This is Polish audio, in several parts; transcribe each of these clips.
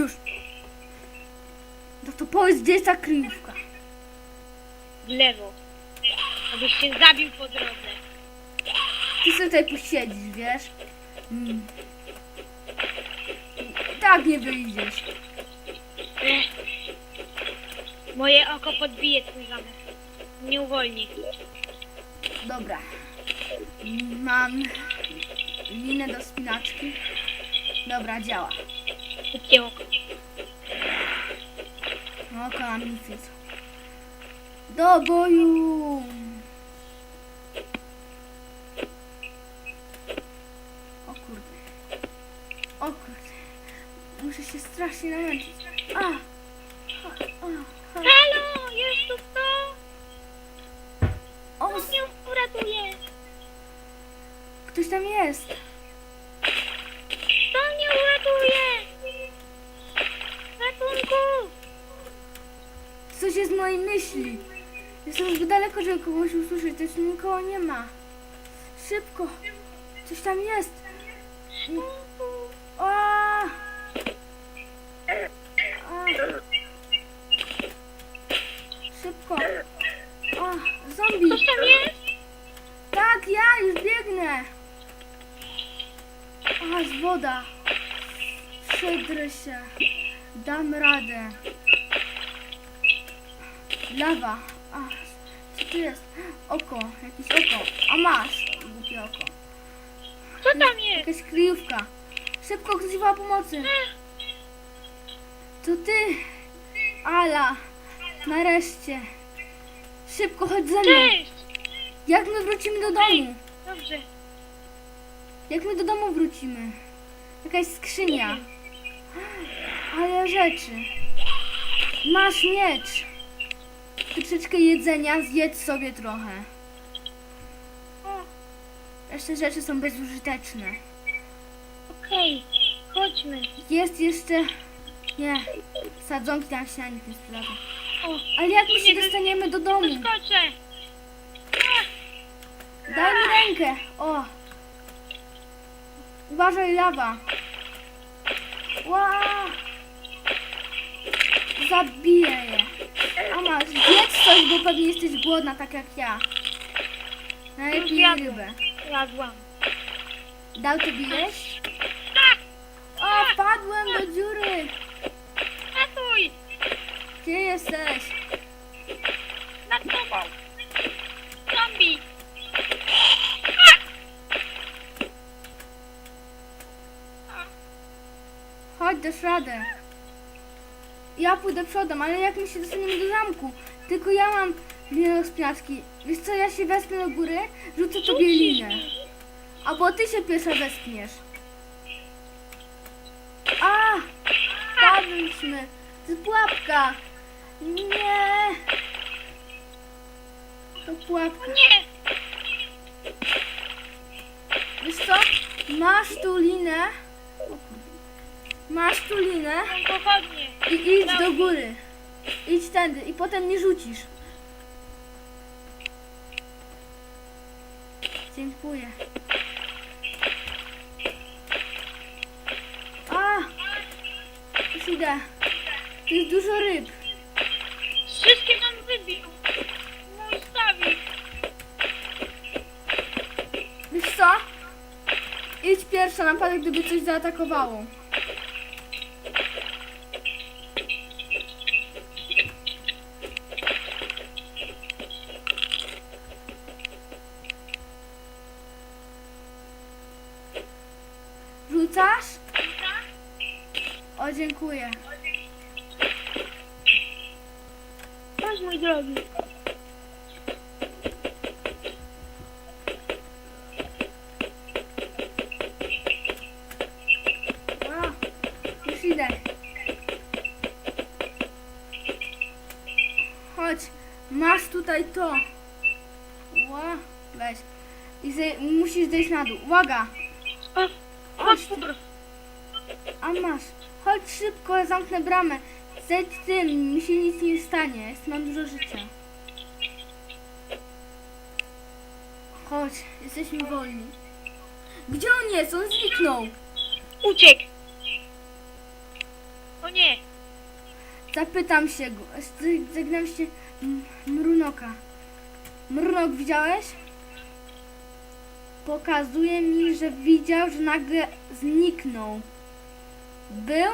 Już. No to powiedz, gdzie jest ta kryjówka? W lewo. Abyś się zabił po drodze. Ty sobie tutaj posiedzisz, wiesz? Mm. I tak nie wyjdziesz. Ech. Moje oko podbije twój zamek. Nie uwolni. Dobra. Mam linę do spinaczki. Dobra, działa. Szybkie oko. Oko amnific. Do boju! O kurde. O kurde. Muszę się strasznie namęczyć. A! A, a, a. Halo! Jest tu kto? O, On mnie uratuje! ktoś tam jest. Coś jest w mojej myśli. Jestem zbyt daleko, żeby kogoś usłyszeć. Też nikogo nie ma. Szybko. Coś tam jest. O! A! Szybko. O, zombie. Ktoś tam jest? Tak, ja już biegnę. Aż woda. Przedrę się. Dam radę. Lawa. A, co tu jest? Oko. Jakieś oko. A masz. Głupie oko. Kto tam jest? Jakaś kryjówka. Szybko, woła pomocy. To ty. Ala. Nareszcie. Szybko, chodź ze mną. Cześć! Jak my wrócimy do domu? Dobrze. Jak my do domu wrócimy? Jakaś skrzynia. Ale rzeczy. Masz miecz. Troszeczkę jedzenia, zjedz sobie trochę. O, Resztę rzeczy są bezużyteczne. okej. Chodźmy. Jest jeszcze... Nie. Sadzonki tam się na nich nie sprawdzą. O, Ale jak my się Nie, dostaniemy do domu? skoczę. Daj mi rękę. O. Uważaj, lawa. Ła. Zabiję je. Coś, bo pewnie jesteś głodna, tak jak ja. Najlepiej Jadłem. rybę. Jadłam. Dał tobie jeść? Tak! O, wpadłem do dziury. Ratuj! Gdzie jesteś? Nad tobą. Zombie! Chodź, dasz radę. Ja pójdę przodem, ale jak my się dostaniemy do zamku? Tylko ja mam linę spinaczki. Wiesz co, ja się wespnę do góry, rzucę tobie linę. Albo ty się pierwsza wespniesz. A! Padliśmy. To jest pułapka. Nie. To pułapka. Nie! Wiesz co? Masz tu linę. Masz tu linę Mam pochodnie. i idź do góry. Idź tędy i potem mnie rzucisz. Dziękuję. A! Już idę. Tu jest dużo ryb. Wszystkie nam wybił. Mój stawik. Wiesz co? Idź pierwsza na gdyby coś zaatakowało. Rzucasz? O, dziękuję. Chodź mój drogi. A, już idę. Chodź, masz tutaj to. Ła, weź. I musisz zejść na dół. Uwaga, szybko, zamknę bramę. Zejdź tym, mi się nic nie stanie. Jest, mam dużo życia. Chodź, jesteśmy wolni. Gdzie on jest? On zniknął. Uciekł. O nie! Zapytam się go. Zagnam się Mrunoka. Mrunok widziałeś? Pokazuje mi, że widział, że nagle zniknął. Był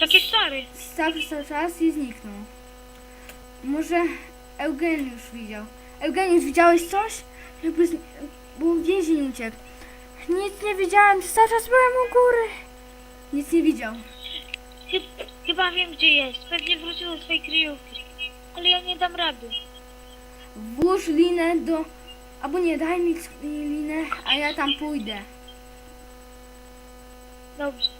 Jaki stary! stał cały czas i zniknął. Może Eugeniusz widział. Eugeniusz, widziałeś coś? Jakby z... Bo więzień uciekł. Nic nie widziałem, cały czas byłem u góry. Nic nie widział. Chy- Chyba wiem gdzie jest. Pewnie wrócił do swojej kryjówki. Ale ja nie dam rady. Włóż linę do... Albo nie, daj mi linę, a ja tam pójdę. Dobrze.